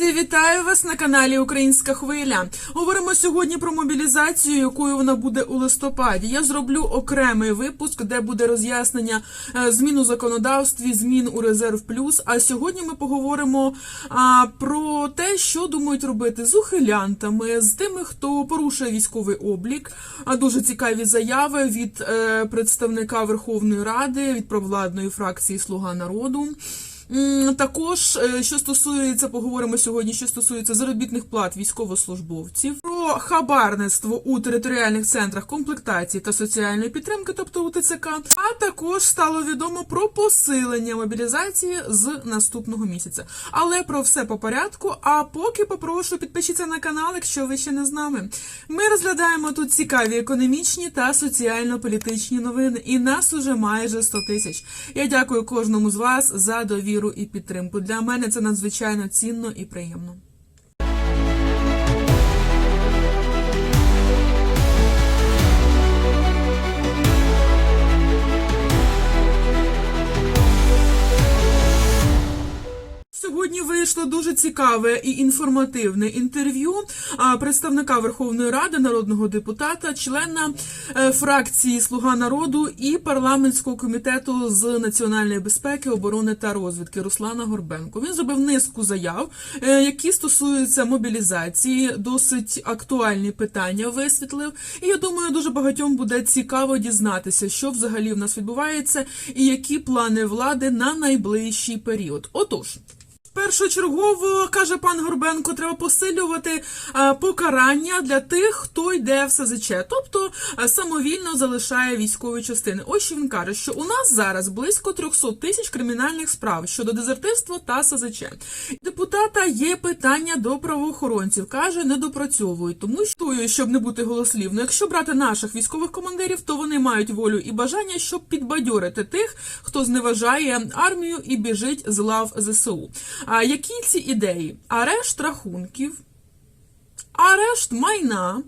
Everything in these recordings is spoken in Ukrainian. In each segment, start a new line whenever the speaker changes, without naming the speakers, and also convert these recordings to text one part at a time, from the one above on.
Вітаю вас на каналі Українська Хвиля. Говоримо сьогодні про мобілізацію, якою вона буде у листопаді. Я зроблю окремий випуск, де буде роз'яснення е, змін у законодавстві, змін у резерв плюс. А сьогодні ми поговоримо а, про те, що думають робити з ухилянтами, з тими, хто порушує військовий облік. А дуже цікаві заяви від е, представника Верховної Ради, від провладної фракції Слуга народу. Також, е, що стосується, поговоримо сьогодні, що стосується заробітних плат військовослужбовців, про хабарництво у територіальних центрах комплектації та соціальної підтримки, тобто у ТЦК, а також стало відомо про посилення мобілізації з наступного місяця. Але про все по порядку. А поки попрошу підпишіться на канал, якщо ви ще не з нами. Ми розглядаємо тут цікаві економічні та соціально-політичні новини, і нас уже майже 100 тисяч. Я дякую кожному з вас за довіру і підтримку. Для мене це надзвичайно цінно і приємно. Сьогодні дуже цікаве і інформативне інтерв'ю представника Верховної Ради, народного депутата, члена е, фракції Слуга народу і парламентського комітету з національної безпеки, оборони та розвідки Руслана Горбенко. Він зробив низку заяв, е, які стосуються мобілізації, досить актуальні питання висвітлив. І я думаю, дуже багатьом буде цікаво дізнатися, що взагалі в нас відбувається, і які плани влади на найближчий період. Отож. Першочергово каже пан Горбенко, треба посилювати е, покарання для тих, хто йде в СЗЧ, тобто е, самовільно залишає військові частини. Ось він каже, що у нас зараз близько 300 тисяч кримінальних справ щодо дезертирства та СЗЧ. Депутата є питання до правоохоронців. каже, не допрацьовують, тому що щоб не бути голослівно. Якщо брати наших військових командирів, то вони мають волю і бажання, щоб підбадьорити тих, хто зневажає армію і біжить з лав ЗСУ. Які ці ідеї? Арешт рахунків, арешт майна.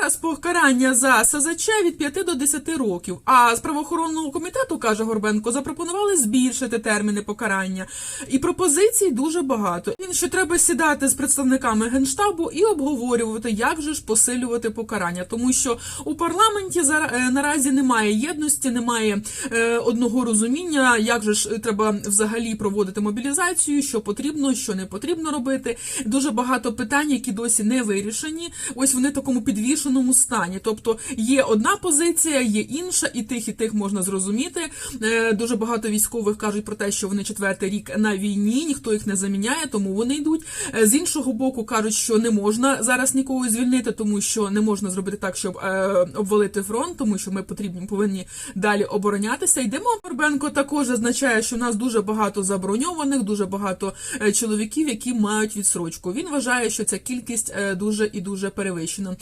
Зараз покарання за СЗЧ від 5 до 10 років. А з правоохоронного комітету, каже Горбенко, запропонували збільшити терміни покарання. І пропозицій дуже багато. Він що треба сідати з представниками генштабу і обговорювати, як же ж посилювати покарання, тому що у парламенті е, наразі немає єдності, немає е, одного розуміння, як же ж треба взагалі проводити мобілізацію, що потрібно, що не потрібно робити. Дуже багато питань, які досі не вирішені. Ось вони такому підвішеному стані. Тобто є одна позиція, є інша, і тих, і тих можна зрозуміти. Е, Дуже багато військових кажуть про те, що вони четвертий рік на війні, ніхто їх не заміняє, тому вони йдуть. Е, З іншого боку, кажуть, що не можна зараз нікого звільнити, тому що не можна зробити так, щоб е, обвалити фронт, тому що ми потрібні повинні далі оборонятися. Йдемо. Горбенко також зазначає, що у нас дуже багато заброньованих, дуже багато чоловіків, які мають відсрочку. Він вважає, що ця кількість дуже і дуже перевищена.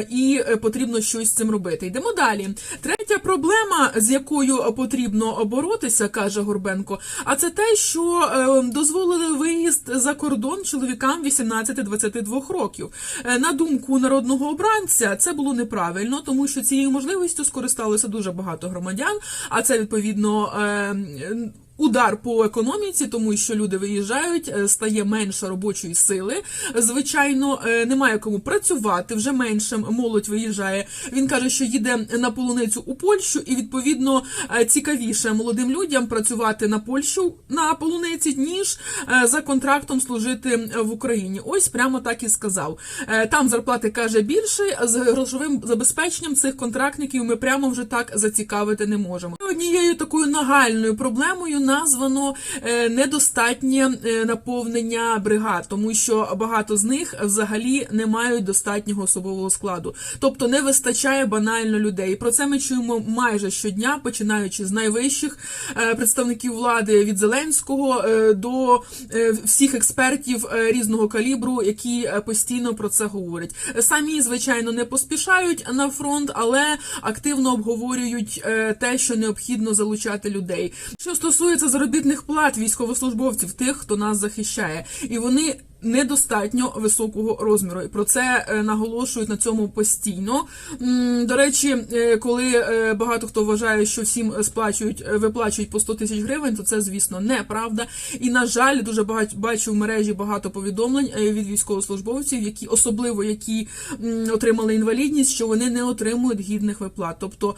І е, потрібно щось з цим робити. Йдемо далі. Третя проблема, з якою потрібно боротися, каже Горбенко, а це те, що е, дозволили виїзд за кордон чоловікам 18-22 років. Е, На думку народного обранця, це було неправильно, тому що цією можливістю скористалося дуже багато громадян, а це відповідно. Удар по економіці, тому що люди виїжджають, е, стає менше робочої сили. Звичайно, е, немає кому працювати, вже менше молодь виїжджає. Він каже, що їде на полуницю у Польщу, і відповідно е, цікавіше молодим людям працювати на Польщу на полуниці, ніж за контрактом служити в Україні. Ось прямо так і сказав. Там зарплати каже більше, з грошовим забезпеченням цих контрактників ми прямо вже так зацікавити не можемо. Однією такою нагальною проблемою названо е, недостатнє е, наповнення бригад, тому що багато з них взагалі не мають достатнього особового складу, тобто не вистачає банально людей. І Про це ми чуємо майже щодня, починаючи з найвищих е, представників влади від Зеленського до всіх експертів різного калібру, які постійно про це говорять. Самі звичайно не поспішають на фронт, але активно обговорюють те, що необхідно залучати людей. Що стосується заробітних плат військовослужбовців, тих, хто нас захищає, і вони недостатньо високого розміру. І про це е, наголошують на цьому постійно. До речі, е, коли е, багато хто вважає, що всім сплачують, виплачують по 100 тисяч гривень, то це, звісно, неправда. І на жаль, дуже багато бачу в мережі багато повідомлень від військовослужбовців, які особливо які отримали інвалідність, що вони не отримують гідних виплат. Тобто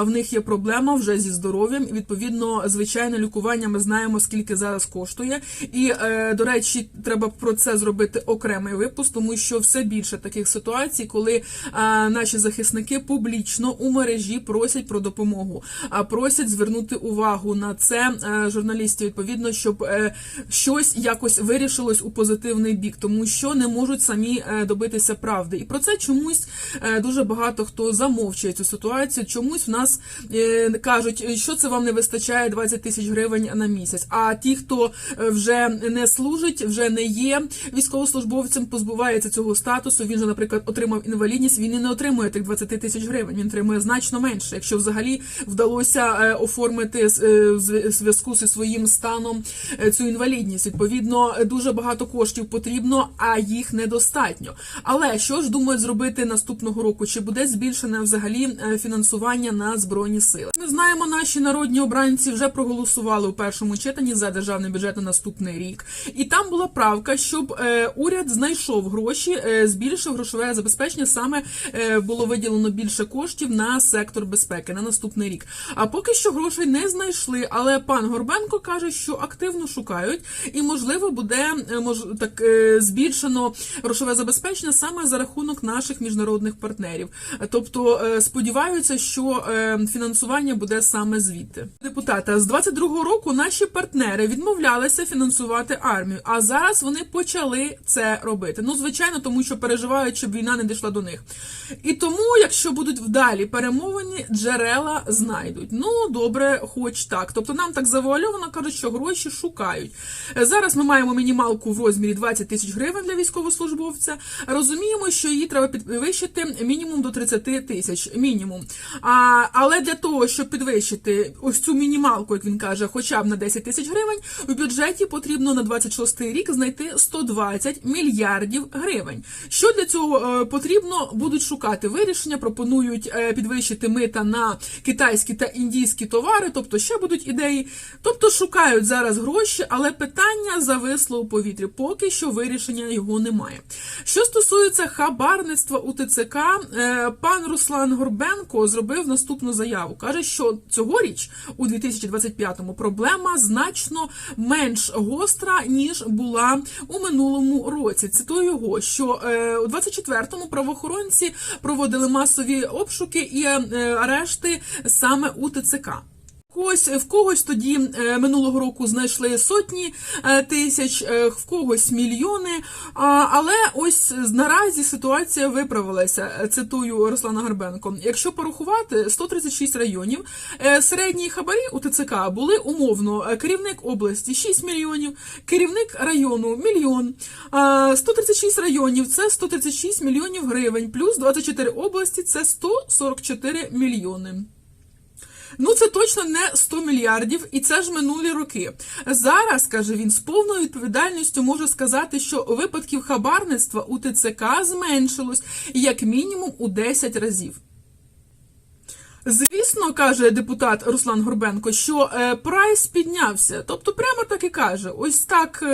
в них є проблема вже зі здоров'ям. Відповідно, звичайне лікування ми знаємо, скільки зараз коштує. І до речі, треба про це зробити окремий випуск, тому що все більше таких ситуацій, коли е, наші захисники публічно у мережі просять про допомогу, а просять звернути увагу на це е, журналістів, відповідно, щоб е, щось якось вирішилось у позитивний бік, тому що не можуть самі е, добитися правди. І про це чомусь е, дуже багато хто замовчує цю ситуацію. Чомусь в нас кажуть, що це вам не вистачає 20 тисяч гривень на місяць. А ті, хто вже не служить, вже не є військовослужбовцем, позбувається цього статусу. Він же, наприклад, отримав інвалідність. Він і не отримує тих 20 тисяч гривень. Він отримує значно менше, якщо взагалі вдалося е, оформити е, зв'язку зі своїм станом е, цю інвалідність. Відповідно, дуже багато коштів потрібно, а їх недостатньо. Але що ж думають зробити наступного року? Чи буде збільшене взагалі фінансування на збройні сили? Ми знаємо, наші народні обранці вже проголосували у першому читанні за державний бюджет на наступний рік, і там була правка, щоб е, уряд знайшов гроші, е, збільшив грошове забезпечення. Саме е, було виділено більше коштів на сектор безпеки на наступний рік. А поки що грошей не знайшли. Але пан Горбенко каже, що активно шукають, і можливо буде мож так збільшено грошове забезпечення саме за рахунок наших міжнародних партнерів. Тобто сподіваються, що фінансування буде саме звідти. Депутата з 22-го року наші партнери відмовлялися фінансувати армію, а зараз вони почали це робити. Ну звичайно, тому що переживають, щоб війна не дійшла до них. І тому, якщо будуть вдалі перемовини, джерела знайдуть. Ну добре, хоч так. Тобто нам так завуальовано кажуть, що гроші шукають. Е, Зараз ми маємо мінімалку в розмірі 20 тисяч гривень для військовослужбовця. Розуміємо, що її треба підвищити мінімум до 30 тисяч. Мінімум. А, але для того, щоб підвищити ось цю мінімалку, як він каже, хоча б на 10 тисяч гривень, в бюджеті потрібно на 26 рік знайти 120 мільярдів гривень. Що для цього е, потрібно, будуть шукати вирішення. Пропонують е, підвищити мита на китайські та індійські товари, тобто ще будуть ідеї. Тобто шукають зараз гроші, але питання зависло у повітрі. Поки що вирішення його немає. Що стосується хабарництва у ТЦК, е, пан Руслан Горбенко зробив наступну заяву. каже, що цьогоріч у 2025-му проблема значно менш гостра ніж була у минулому році. Цитую його, що е, у 24-му правоохоронці проводили масові обшуки і е, арешти саме у ТЦК. Когось в когось тоді е, минулого року знайшли сотні е, тисяч, е, в когось мільйони. Але ось наразі ситуація виправилася. Цитую Руслана Гарбенко. Якщо порахувати 136 районів, середні хабарі у ТЦК були умовно керівник області 6 мільйонів, керівник району мільйон. А, 136 районів це 136 мільйонів гривень, плюс 24 області це 144 мільйони. Ну, це точно не 100 мільярдів, і це ж минулі роки. Зараз, каже він, з повною відповідальністю можу сказати, що випадків хабарництва у ТЦК зменшилось як мінімум у 10 разів. Звісно, каже депутат Руслан Горбенко, що е, прайс піднявся. Тобто, прямо так і каже, ось так.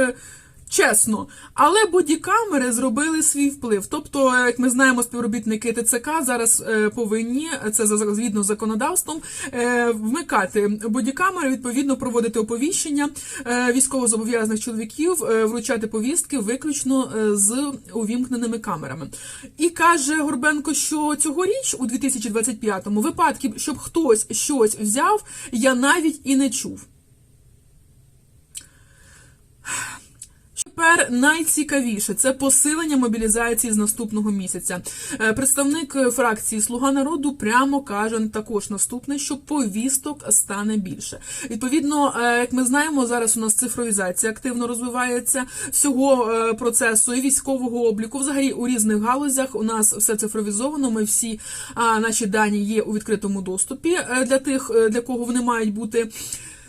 Е, Чесно, але бодікамери зробили свій вплив. Тобто, е, як ми знаємо, співробітники ТЦК зараз е, повинні це за згідно з законодавством е, вмикати бодікамери, відповідно проводити оповіщення е, військовозобов'язаних чоловіків, е, вручати повістки виключно е, з увімкненими камерами. І каже Горбенко, що цьогоріч, у 2025-му, випадків, щоб хтось щось взяв, я навіть і не чув. Тепер найцікавіше це посилення мобілізації з наступного місяця. Е, Представник фракції Слуга народу прямо каже також наступне, що повісток стане більше. Відповідно, е, як ми знаємо, зараз у нас цифровізація активно розвивається всього е, процесу і військового обліку. Взагалі у різних галузях у нас все цифровізовано. Ми всі наші дані є у відкритому доступі для тих, для кого вони мають бути.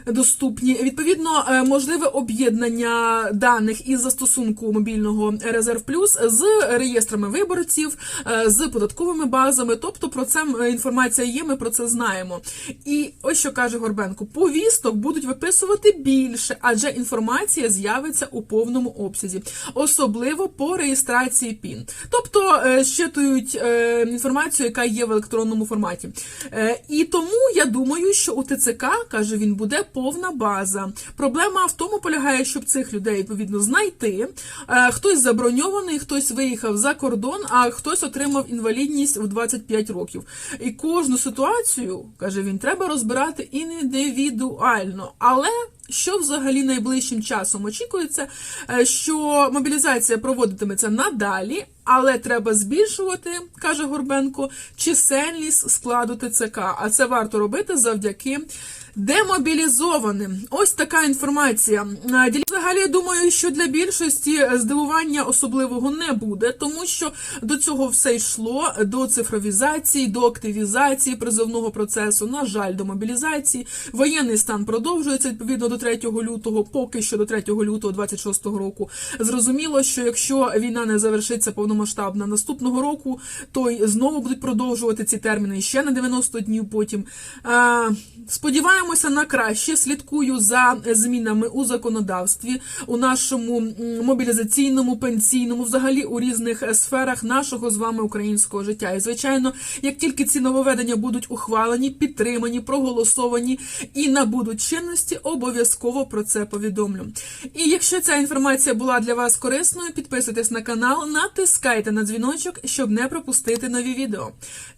Доступні. Відповідно, е, можливе об'єднання даних із застосунку мобільного Резерв Плюс з реєстрами виборців, е, з податковими базами. Тобто про це інформація є. Ми про це знаємо. І ось що каже Горбенко: повісток будуть виписувати більше, адже інформація з'явиться у повному обсязі, особливо по реєстрації ПІН. Тобто е, щитують інформацію, яка є в електронному форматі. І тому я думаю, що у ТЦК каже він буде повна база. Проблема в тому полягає, щоб цих людей відповідно знайти. Е, Хтось заброньований, хтось виїхав за кордон, а хтось отримав інвалідність в 25 років. І кожну ситуацію каже він, треба розбирати індивідуально, але. Що взагалі найближчим часом очікується, е, що мобілізація проводитиметься надалі, але треба збільшувати, каже Горбенко, чисельність складу ТЦК. А це варто робити завдяки демобілізованим. Ось така інформація. Е, Взагалі, я думаю, що для більшості здивування особливого не буде, тому що до цього все йшло до цифровізації, до активізації призовного процесу. На жаль, до мобілізації. Воєнний стан продовжується відповідно до 3 лютого, поки що до 3 лютого 26 року. Зрозуміло, що якщо війна не завершиться повномасштабно наступного року, то й знову будуть продовжувати ці терміни ще на 90 днів. Потім сподіваємося на краще. Слідкую за змінами у законодавстві, у нашому мобілізаційному, пенсійному, взагалі у різних сферах нашого з вами українського життя. І звичайно, як тільки ці нововведення будуть ухвалені, підтримані, проголосовані і набудуть чинності, обов'язково про це повідомлю. І якщо ця інформація була для вас корисною, підписуйтесь на канал, натискайте на дзвіночок, щоб не пропустити нові відео.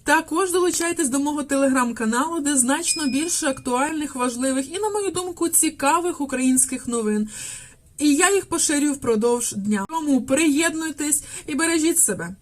Також долучайтесь до мого телеграм-каналу, де значно більше актуальних, важливих і, на мою думку, цікавих українських новин. І я їх поширюю впродовж дня. Тому приєднуйтесь і бережіть себе.